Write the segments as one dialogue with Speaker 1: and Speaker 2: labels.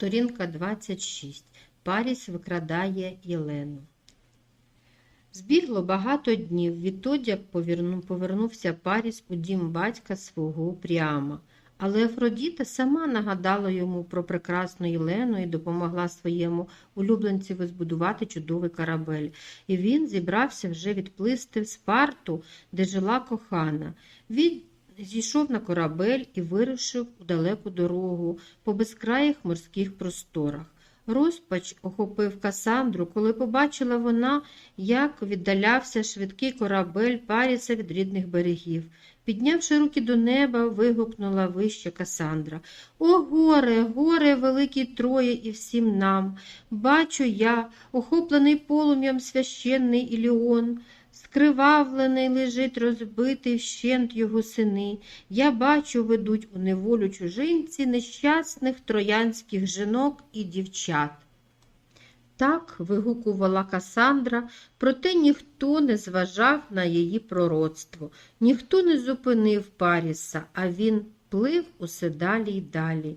Speaker 1: Сторінка 26. Паріс викрадає Єлену. Збігло багато днів відтоді, як повернувся Паріс у дім батька свого Пріама. Але Афродіта сама нагадала йому про прекрасну Єлену і допомогла своєму улюбленцеві збудувати чудовий корабель. І він зібрався вже відплисти в Спарту, де жила кохана. Він зійшов на корабель і вирушив у далеку дорогу по безкраїх морських просторах. Розпач охопив Касандру, коли побачила вона, як віддалявся швидкий корабель Паріса від рідних берегів. Піднявши руки до неба, вигукнула вище Касандра. О, горе, горе, великий Троє і всім нам! Бачу я, охоплений полум'ям священний Іліон, скривавлений лежить розбитий вщент його сини. Я бачу, ведуть у неволю чужинці нещасних троянських жінок і дівчат. Так вигукувала Касандра, проте ніхто не зважав на її пророцтво, ніхто не зупинив Паріса, а він плив усе далі й далі.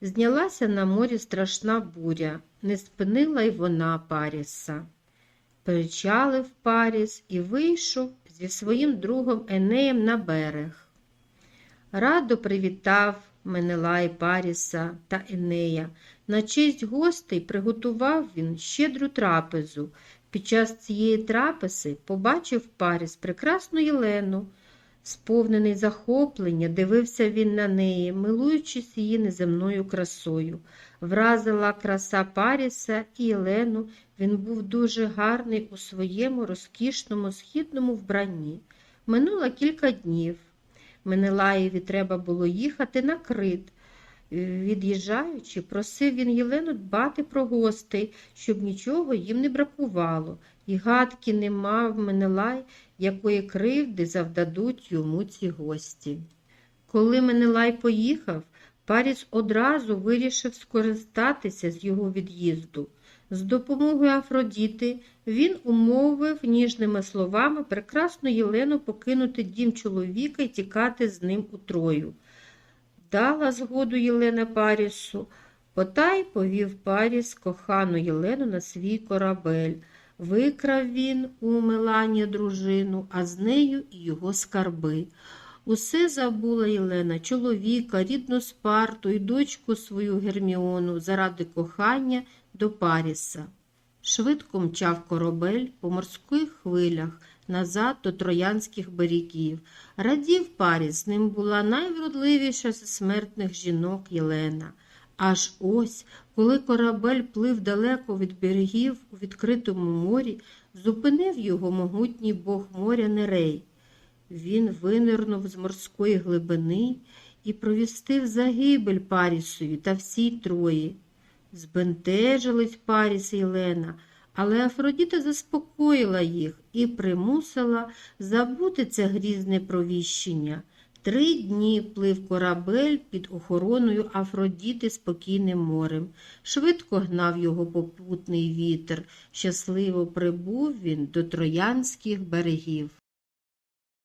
Speaker 1: Знялася на морі страшна буря, не спинила й вона Паріса. Причалив Паріс і вийшов зі своїм другом Енеєм на берег. Радо привітав Менелай Паріса та Енея. На честь гостей приготував він щедру трапезу. Під час цієї трапези побачив Паріс прекрасну Єлену. Сповнений захоплення, дивився він на неї, милуючись її неземною красою. Вразила краса Паріса і Єлену. Він був дуже гарний у своєму розкішному східному вбранні. Минуло кілька днів. Менелаєві треба було їхати на крит. Від'їжджаючи, просив він Єлену дбати про гостей, щоб нічого їм не бракувало, і гадки не мав Менелай, якої кривди завдадуть йому ці гості. Коли Менелай поїхав, Паріс одразу вирішив скористатися з його від'їзду. З допомогою Афродіти він умовив ніжними словами прекрасну Єлену покинути дім чоловіка і тікати з ним у Трою. Дала згоду Єлена Парісу, потай повів Паріс кохану Єлену на свій корабель. Викрав він у Меланія дружину, а з нею і його скарби. Усе забула Єлена, чоловіка, рідну Спарту і дочку свою Герміону заради кохання до Паріса. Швидко мчав корабель по морських хвилях назад до троянських берегів. Радів Паріс, з ним була найвродливіша з смертних жінок Єлена. Аж ось, коли корабель плив далеко від берегів у відкритому морі, зупинив його могутній бог моря Нерей. Він винирнув з морської глибини і провістив загибель Парісові та всій Трої. Збентежились Паріс і Єлена, але Афродіта заспокоїла їх і примусила забути це грізне провіщення. Три дні плив корабель під охороною Афродіти спокійним морем. Швидко гнав його попутний вітер. Щасливо прибув він до троянських берегів.